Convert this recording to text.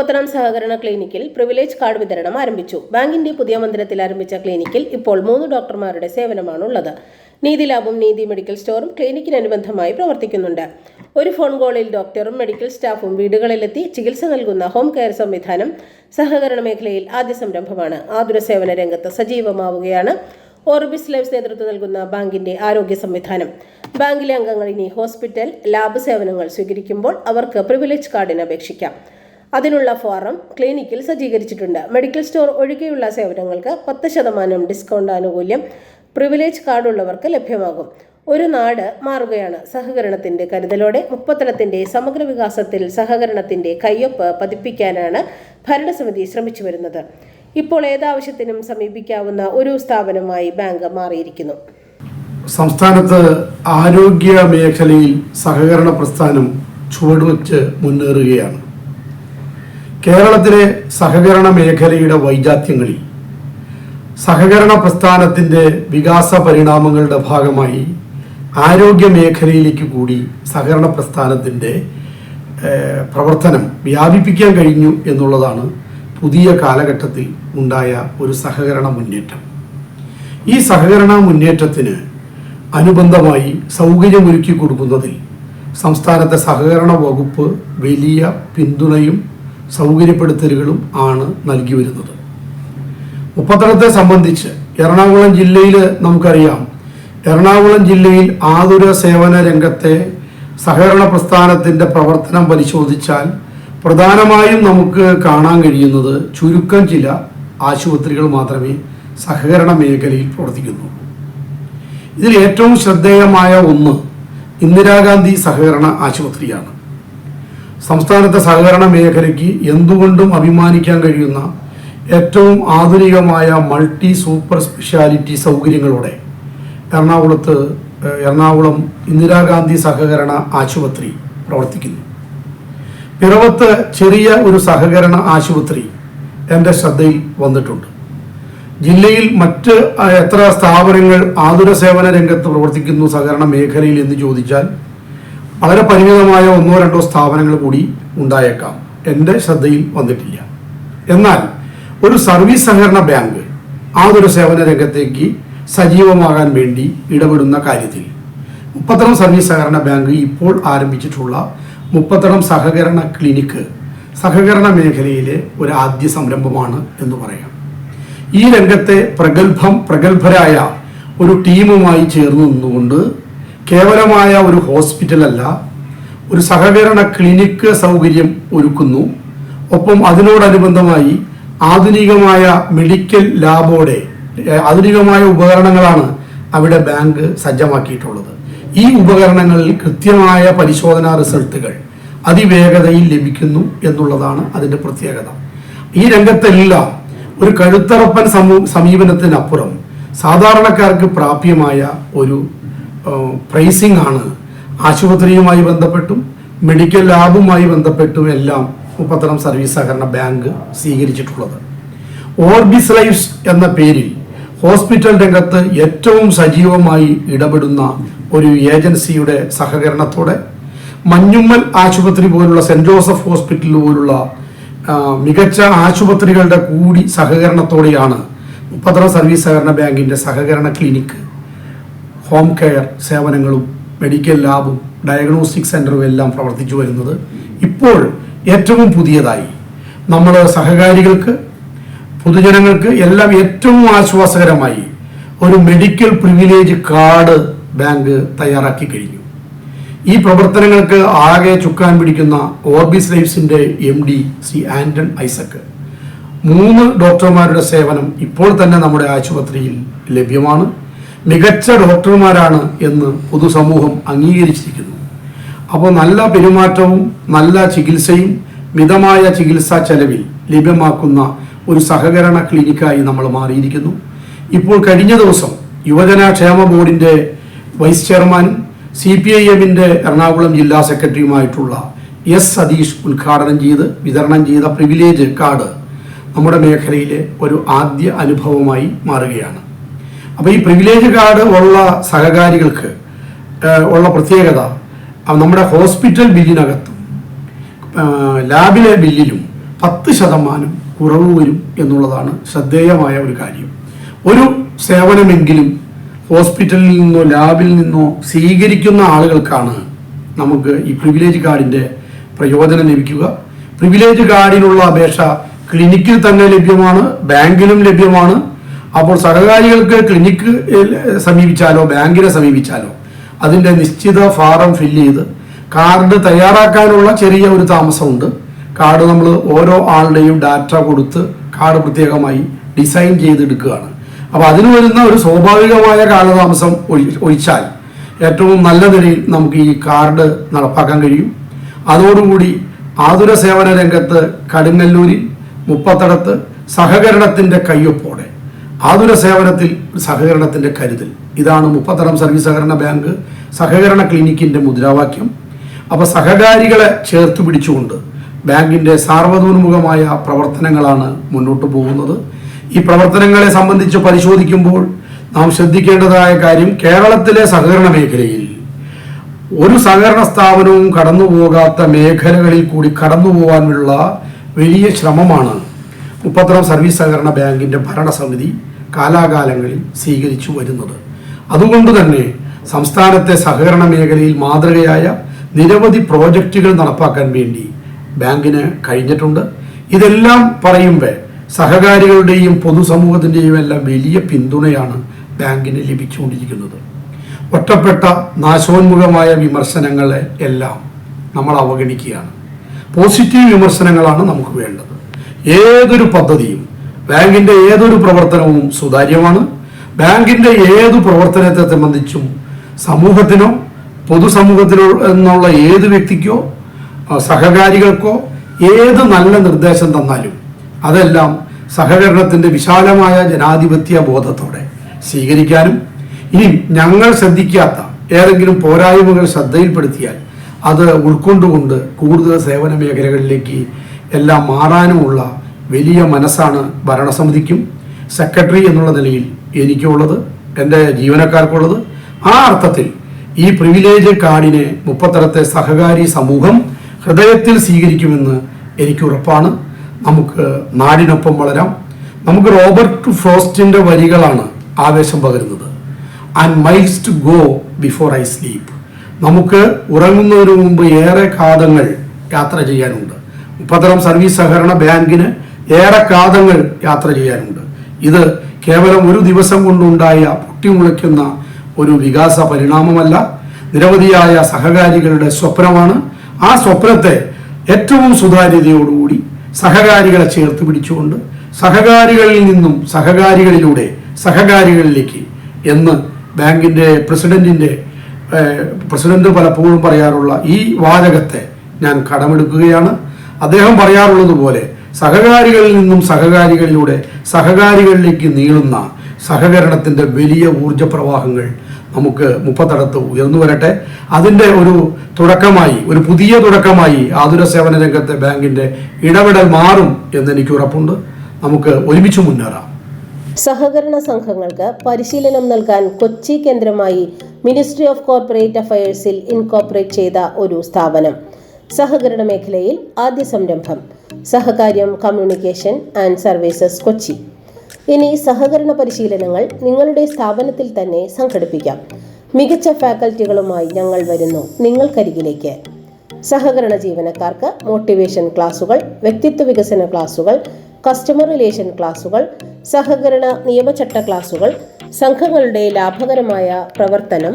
മുപ്പത്തണം സഹകരണ ക്ലിനിക്കിൽ privilege card വിതരണം ആരംഭിച്ചു. ബാങ്കിന്റെ പുതിയ മന്ദിരത്തിൽ ആരംഭിച്ച ക്ലിനിക്കിൽ ഇപ്പോൾ മൂന്ന് ഡോക്ടർമാരുടെ സേവനമാണുള്ളത്. നീതി ലാബും നീതി മെഡിക്കൽ സ്റ്റോറും ക്ലിനിക്കിനനുബന്ധമായി പ്രവർത്തിക്കുന്നുണ്ട്. ഒരു ഫോൺ കോളിൽ ഡോക്ടറും മെഡിക്കൽ സ്റ്റാഫും വീടുകളിലെത്തി ചികിത്സ നൽകുന്ന ഹോം കെയർ സംവിധാനം സഹകരണ മേഖലയിൽ ആദ്യ സംരംഭമാണ്. ആതുര സേവന രംഗത്ത് സജീവമാവുകയാണ്. ഓർബിസ് ലൈഫ്സ് നേതൃത്വം നൽകുന്ന ബാങ്കിന്റെ ആരോഗ്യ സംവിധാനം. ബാങ്കിലെ അംഗങ്ങൾ ഇനി ഹോസ്പിറ്റൽ ലാബ് സേവനങ്ങൾ സ്വീകരിക്കുമ്പോൾ അവർക്ക് പ്രിവിലേജ് കാർഡിന് അപേക്ഷിക്കാം. അതിനുള്ള ഫോറം ക്ലിനിക്കിൽ സജ്ജീകരിച്ചിട്ടുണ്ട്. മെഡിക്കൽ സ്റ്റോർ ഒഴികെയുള്ള സേവനങ്ങൾക്ക് പത്ത് ശതമാനം ഡിസ്കൗണ്ട് ആനുകൂല്യം പ്രിവിലേജ് കാർഡ് ഉള്ളവർക്ക് ലഭ്യമാകും. ഒരു നാട് മാറുകയാണ് സഹകരണത്തിന്റെ കരുതലോടെ. മുപ്പത്തലത്തിന്റെ സമഗ്ര വികാസത്തിൽ സഹകരണത്തിന്റെ കയ്യൊപ്പ് പതിപ്പിക്കാനാണ് ഭരണസമിതി ശ്രമിച്ചു വരുന്നത്. ഇപ്പോൾ ഏതാവശ്യത്തിനും സമീപിക്കാവുന്ന ഒരു സ്ഥാപനമായി ബാങ്ക് മാറിയിരിക്കുന്നു. സംസ്ഥാനത്ത് ആരോഗ്യ മേഖലയിൽ സഹകരണ പ്രസ്ഥാനം ചുവടുവെച്ച് മുന്നേറുകയാണ്. കേരളത്തിലെ സഹകരണ മേഖലയുടെ വൈജാത്യങ്ങളിൽ സഹകരണ പ്രസ്ഥാനത്തിന്റെ വികാസ പരിണാമങ്ങളുടെ ഭാഗമായി ആരോഗ്യ മേഖലയിലേക്ക് കൂടി സഹകരണ പ്രസ്ഥാനത്തിന്റെ പ്രവർത്തനം വ്യാപിപ്പിക്കാൻ കഴിഞ്ഞു എന്നുള്ളതാണ് പുതിയ കാലഘട്ടത്തിൽ ഉണ്ടായ ഒരു സഹകരണ മുന്നേറ്റം. ഈ സഹകരണ മുന്നേറ്റത്തിന് അനുബന്ധമായി സൗകര്യമൊരുക്കി കൊടുക്കുന്നതിൽ സംസ്ഥാനത്തെ സഹകരണ വകുപ്പ് വലിയ പിന്തുണയും സൗകര്യപ്പെടുത്തലുകളും ആണ് നൽകി വരുന്നത് മുപ്പത്തടത്തെ സംബന്ധിച്ച് എറണാകുളം ജില്ലയിൽ നമുക്കറിയാം. എറണാകുളം ജില്ലയിൽ ആതുര സേവന രംഗത്തെ സഹകരണ പ്രസ്ഥാനത്തിന്റെ പ്രവർത്തനം പരിശോധിച്ചാൽ പ്രധാനമായും നമുക്ക് കാണാൻ കഴിയുന്നത് ചുരുക്കം ചില ആശുപത്രികൾ മാത്രമേ സഹകരണ മേഖലയിൽ പ്രവർത്തിക്കുന്നുള്ളൂ ഇതിൽ ഏറ്റവും ശ്രദ്ധേയമായ ഒന്ന് ഇന്ദിരാഗാന്ധി സഹകരണ ആശുപത്രിയാണ്. സംസ്ഥാനത്തെ സഹകരണ മേഖലയ്ക്ക് എന്തുകൊണ്ടും അഭിമാനിക്കാൻ കഴിയുന്ന ഏറ്റവും ആധുനികമായ മൾട്ടി സൂപ്പർ സ്പെഷ്യാലിറ്റി സൗകര്യങ്ങളോടെ എറണാകുളത്ത് എറണാകുളം ഇന്ദിരാഗാന്ധി സഹകരണ ആശുപത്രി പ്രവർത്തിക്കുന്നു. പിറവത്ത് ചെറിയ ഒരു സഹകരണ ആശുപത്രി എന്റെ ശ്രദ്ധയിൽ വന്നിട്ടുണ്ട്. ജില്ലയിൽ മറ്റ് എത്ര സ്ഥാപനങ്ങൾ ആതുര സേവന രംഗത്ത് പ്രവർത്തിക്കുന്നു സഹകരണ മേഖലയിൽ എന്ന് ചോദിച്ചാൽ വളരെ പരിമിതമായ ഒന്നോ രണ്ടോ സ്ഥാപനങ്ങൾ കൂടി ഉണ്ടായേക്കാം. എന്റെ ശ്രദ്ധയിൽ വന്നിട്ടില്ല. എന്നാൽ ഒരു സർവീസ് സഹകരണ ബാങ്ക് ആതുര സേവന രംഗത്തേക്ക് സജീവമാകാൻ വേണ്ടി ഇടപെടുന്ന കാര്യത്തിൽ മുപ്പത്തളം സർവീസ് സഹകരണ ബാങ്ക് ഇപ്പോൾ ആരംഭിച്ചിട്ടുള്ള മുപ്പത്തളം സഹകരണ ക്ലിനിക്ക് സഹകരണ മേഖലയിലെ ഒരു ആദ്യ സംരംഭമാണ് എന്ന് പറയാം. ഈ രംഗത്തെ പ്രഗത്ഭം പ്രഗത്ഭരായ ഒരു ടീമുമായി ചേർന്ന് നിന്നുകൊണ്ട് കേവലമായ ഒരു ഹോസ്പിറ്റലല്ല ഒരു സഹകരണ ക്ലിനിക്ക് സൗകര്യം ഒരുക്കുന്നു. ഒപ്പം അതിനോടനുബന്ധമായി ആധുനികമായ മെഡിക്കൽ ലാബോടെ ആധുനികമായ ഉപകരണങ്ങളാണ് അവിടെ ബാങ്ക് സജ്ജമാക്കിയിട്ടുള്ളത്. ഈ ഉപകരണങ്ങളിൽ കൃത്യമായ പരിശോധനാ റിസൾട്ടുകൾ അതിവേഗതയിൽ ലഭിക്കുന്നു എന്നുള്ളതാണ് അതിന്റെ പ്രത്യേകത. ഈ രംഗത്തെല്ലാം ഒരു കഴുത്തറപ്പൻ സമൂ സമീപനത്തിനപ്പുറം സാധാരണക്കാർക്ക് പ്രാപ്യമായ ഒരു പ്രൈസിംഗ് ആണ്. ആശുപത്രിയുമായി ബന്ധപ്പെട്ടും മെഡിക്കൽ ലാബുമായി ബന്ധപ്പെട്ടും എല്ലാം മുപ്പത്തരം സർവീസ് സഹകരണ ബാങ്ക് സ്വീകരിച്ചിട്ടുള്ളത്. ഓർബിസ് ലൈഫ്സ് എന്ന പേരിൽ ഹോസ്പിറ്റൽ രംഗത്ത് ഏറ്റവും സജീവമായി ഇടപെടുന്ന ഒരു ഏജൻസിയുടെ സഹകരണത്തോടെ മഞ്ഞുമ്മൽ ആശുപത്രി പോലുള്ള സെന്റ് ജോസഫ് ഹോസ്പിറ്റൽ പോലുള്ള മികച്ച ആശുപത്രികളുടെ കൂടി സഹകരണത്തോടെയാണ് മുപ്പത്തറ സർവീസ് സഹകരണ ബാങ്കിന്റെ സഹകരണ ക്ലിനിക്ക് ഹോം കെയർ സേവനങ്ങളും മെഡിക്കൽ ലാബും ഡയഗ്നോസ്റ്റിക് സെന്ററും എല്ലാം പ്രവർത്തിച്ചു വരുന്നത് ഇപ്പോൾ ഏറ്റവും പുതിയതായി. നമ്മൾ സഹകാരികൾക്ക് പൊതുജനങ്ങൾക്ക് എല്ലാം ഏറ്റവും ആശ്വാസകരമായി ഒരു മെഡിക്കൽ പ്രിവിലേജ് കാർഡ് ബാങ്ക് തയ്യാറാക്കി കഴിഞ്ഞു. ഈ പ്രവർത്തനങ്ങൾക്ക് ആകെ ചുക്കാൻ പിടിക്കുന്ന ഓർബിസ് ലൈഫ്സിന്റെ എം ഡി ശ്രീ ആന്റൺ ഐസക്ക് മൂന്ന് ഡോക്ടർമാരുടെ സേവനം ഇപ്പോൾ തന്നെ നമ്മുടെ ആശുപത്രിയിൽ ലഭ്യമാണ്. മികച്ച ഡോക്ടർമാരാണ് എന്ന് പൊതുസമൂഹം അംഗീകരിച്ചിരിക്കുന്നു. അപ്പോൾ നല്ല പെരുമാറ്റവും നല്ല ചികിത്സയും മിതമായ ചികിത്സാ ചെലവിൽ ലഭ്യമാക്കുന്ന ഒരു സഹകരണ ക്ലിനിക്കായി നമ്മൾ മാറിയിരിക്കുന്നു. ഇപ്പോൾ കഴിഞ്ഞ ദിവസം യുവജന ക്ഷേമ ബോർഡിന്റെ vice chairman C P I എമ്മിന്റെ എറണാകുളം ജില്ലാ സെക്രട്ടറിയുമായിട്ടുള്ള എസ് സതീഷ് ഉദ്ഘാടനം ചെയ്ത് വിതരണം ചെയ്ത പ്രിവിലേജ് കാർഡ് നമ്മുടെ മേഖലയിലെ ഒരു ആദ്യ അനുഭവമായി മാറുകയാണ്. അപ്പോൾ ഈ പ്രിവിലേജ് കാർഡ് ഉള്ള സഹകാരികൾക്ക് ഉള്ള പ്രത്യേകത നമ്മുടെ ഹോസ്പിറ്റൽ ബില്ലിനകത്തും ലാബിലെ ബില്ലിലും പത്ത് ശതമാനം കുറവ് വരും എന്നുള്ളതാണ് ശ്രദ്ധേയമായ ഒരു കാര്യം. ഒരു സേവനമെങ്കിലും ഹോസ്പിറ്റലിൽ നിന്നോ ലാബിൽ നിന്നോ സ്വീകരിക്കുന്ന ആളുകൾക്കാണ് നമുക്ക് ഈ പ്രിവിലേജ് കാർഡിന്റെ പ്രയോജനം ലഭിക്കുക. പ്രിവിലേജ് കാർഡിനുള്ള അപേക്ഷ ക്ലിനിക്കിൽ തന്നെ ലഭ്യമാണ് ബാങ്കിലും ലഭ്യമാണ്. അപ്പോൾ സഹകാരികൾക്ക് ക്ലിനിക്ക് സമീപിച്ചാലോ ബാങ്കിനെ സമീപിച്ചാലോ അതിന്റെ നിശ്ചിത ഫാറം ഫില്ല് ചെയ്ത് കാർഡ് തയ്യാറാക്കാനുള്ള ചെറിയ ഒരു താമസമുണ്ട്. കാർഡ് നമ്മൾ ഓരോ ആളുടെയും ഡാറ്റ കൊടുത്ത് കാർഡ് പ്രത്യേകമായി ഡിസൈൻ ചെയ്തെടുക്കുകയാണ്. അപ്പോൾ അതിന് വരുന്ന ഒരു സ്വാഭാവികമായ കാലതാമസം ഒഴി- ഒഴിച്ചാൽ ഏറ്റവും നല്ല നിലയിൽ നമുക്ക് ഈ കാർഡ് നടപ്പാക്കാൻ കഴിയും. അതോടുകൂടി ആതുര സേവന രംഗത്ത് കടുങ്ങല്ലൂരിൽ മുപ്പത്തടത്ത് സഹകരണത്തിന്റെ കയ്യൊപ്പോടെ ആതുര സേവനത്തിൽ സഹകരണത്തിന്റെ കരുതൽ. ഇതാണ് മുപ്പത്തടം സർവീസ് സഹകരണ ബാങ്ക് സഹകരണ ക്ലിനിക്കിന്റെ മുദ്രാവാക്യം. അപ്പോൾ സഹകാരികളെ ചേർത്ത് പിടിച്ചുകൊണ്ട് ബാങ്കിന്റെ സാർവതോന്മുഖമായ പ്രവർത്തനങ്ങളാണ് മുന്നോട്ട് പോകുന്നത്. ഈ പ്രവർത്തനങ്ങളെ സംബന്ധിച്ച് പരിശോധിക്കുമ്പോൾ നാം ശ്രദ്ധിക്കേണ്ടതായ കാര്യം കേരളത്തിലെ സഹകരണ മേഖലയിൽ ഒരു സഹകരണ സ്ഥാപനവും കടന്നു പോകാത്ത മേഖലകളിൽ കൂടി കടന്നു പോകാനുള്ള വലിയ ശ്രമമാണ് മുപ്പത്തരം സർവീസ് സഹകരണ ബാങ്കിന്റെ ഭരണസമിതി. കാലാകാലങ്ങളിൽ സ്വീകരിച്ചു വരുന്നത്. അതുകൊണ്ട് തന്നെ സംസ്ഥാനത്തെ സഹകരണ മേഖലയിൽ മാതൃകയായ നിരവധി പ്രോജക്റ്റുകൾ നടപ്പാക്കാൻ വേണ്ടി ബാങ്കിന് കഴിഞ്ഞിട്ടുണ്ട്. ഇതെല്ലാം പറയുമ്പോൾ സഹകാരികളുടെയും പൊതുസമൂഹത്തിന്റെയും എല്ലാം വലിയ പിന്തുണയാണ് ബാങ്കിന് ലഭിച്ചുകൊണ്ടിരിക്കുന്നത്. ഒറ്റപ്പെട്ട നാശോന്മുഖമായ വിമർശനങ്ങളെ എല്ലാം നമ്മൾ അവഗണിക്കുകയാണ്. പോസിറ്റീവ് വിമർശനങ്ങളാണ് നമുക്ക് വേണ്ടത്. ഏതൊരു പദ്ധതിയും ബാങ്കിന്റെ ഏതൊരു പ്രവർത്തനവും സുതാര്യമാണ്. ബാങ്കിന്റെ ഏതു പ്രവർത്തനത്തെ സംബന്ധിച്ചും സമൂഹത്തിനോ പൊതുസമൂഹത്തിനോ എന്നുള്ള ഏത് വ്യക്തിക്കോ സഹകാരികൾക്കോ ഏത് നല്ല നിർദ്ദേശം തന്നാലും അതെല്ലാം സഹകരണത്തിന്റെ വിശാലമായ ജനാധിപത്യ ബോധത്തോടെ സ്വീകരിക്കാനും ഇനി ഞങ്ങൾ ശ്രദ്ധിക്കാത്ത ഏതെങ്കിലും പോരായ്മകൾ ശ്രദ്ധയിൽപ്പെടുത്തിയാൽ അത് ഉൾക്കൊണ്ടുകൊണ്ട് കൂടുതൽ സേവന മേഖലകളിലേക്ക് എല്ലാം മാറാനുമുള്ള വലിയ മനസ്സാണ് ഭരണസമിതിക്കും സെക്രട്ടറി എന്നുള്ള നിലയിൽ എനിക്കുള്ളത് എന്റെ ജീവനക്കാർക്കുള്ളത്. ആ അർത്ഥത്തിൽ ഈ പ്രിവിലേജ് കാർഡിനെ മുപ്പത്തരത്തെ സഹകാരി സമൂഹം ഹൃദയത്തിൽ സ്വീകരിക്കുമെന്ന് എനിക്ക് ഉറപ്പാണ്. നമുക്ക് നാടിനൊപ്പം വളരാം. നമുക്ക് റോബർട്ട് ഫ്രോസ്റ്റിന്റെ വരികളാണ് ആവേശം പകരുന്നത്. I miles to go before I sleep നമുക്ക് ഉറങ്ങുന്നതിന് മുമ്പ് ഏറെ കാതങ്ങൾ യാത്ര ചെയ്യാനുണ്ട്. മുപ്പത്തരം സർവീസ് സഹകരണ ബാങ്കിന് ഏറെ കാതങ്ങൾ യാത്ര ചെയ്യാനുണ്ട്. ഇത് കേവലം ഒരു ദിവസം കൊണ്ടുണ്ടായ പൊട്ടിമുളയ്ക്കുന്ന ഒരു വികാസ പരിണാമമല്ല. നിരവധിയായ സഹകാരികളുടെ സ്വപ്നമാണ്. ആ സ്വപ്നത്തെ ഏറ്റവും സുതാര്യതയോടുകൂടി സഹകാരികളെ ചേർത്ത് പിടിച്ചുകൊണ്ട് സഹകാരികളിൽ നിന്നും സഹകാരികളിലൂടെ സഹകാരികളിലേക്ക് എന്ന് ബാങ്കിന്റെ പ്രസിഡന്റിന്റെ പ്രസിഡന്റ് പലപ്പോഴും പറയാറുള്ള ഈ വാചകത്തെ ഞാൻ കടമെടുക്കുകയാണ്. അദ്ദേഹം പറയാറുള്ളത് പോലെ സഹകാരികളിൽ നിന്നും സഹകാരികളിലൂടെ സഹകാരികളിലേക്ക് നീളുന്ന സഹകരണത്തിന്റെ വലിയ ഊർജ പ്രവാഹങ്ങൾ നമുക്ക് മുപ്പത്തടത്ത് ഉയർന്നു വരട്ടെ. അതിന്റെ ഒരു തുടക്കമായി ഒരു പുതിയ തുടക്കമായി ആതുര സേവന രംഗത്തെ ബാങ്കിന്റെ ഇടപെടൽ മാറും എന്ന് എനിക്ക് ഉറപ്പുണ്ട്. നമുക്ക് ഒരുമിച്ച് മുന്നേറാം. സഹകരണ സംഘങ്ങൾക്ക് പരിശീലനം നൽകാൻ കൊച്ചി കേന്ദ്രമായി മിനിസ്ട്രി ഓഫ് കോർപ്പറേറ്റ് അഫയേഴ്സിൽ ഇൻകോർപ്പറേറ്റ് ചെയ്ത ഒരു സ്ഥാപനം. സഹകരണ മേഖലയിൽ ആദ്യ സംരംഭം. Sahakaryam communication and services Kochi. ഇനി സഹകരണ പരിശീലനങ്ങൾ നിങ്ങളുടെ സ്ഥാപനത്തിൽ തന്നെ സംഘടിപ്പിക്കാം. മികച്ച ഫാക്കൽറ്റികളുമായി ഞങ്ങൾ വരുന്നു നിങ്ങൾക്കരികിലേക്ക്. സഹകരണ ജീവനക്കാർക്ക് മോട്ടിവേഷൻ ക്ലാസുകൾ വ്യക്തിത്വ വികസന ക്ലാസുകൾ കസ്റ്റമർ റിലേഷൻ ക്ലാസുകൾ സഹകരണ നിയമചട്ട ക്ലാസുകൾ സംഘങ്ങളുടെ ലാഭകരമായ പ്രവർത്തനം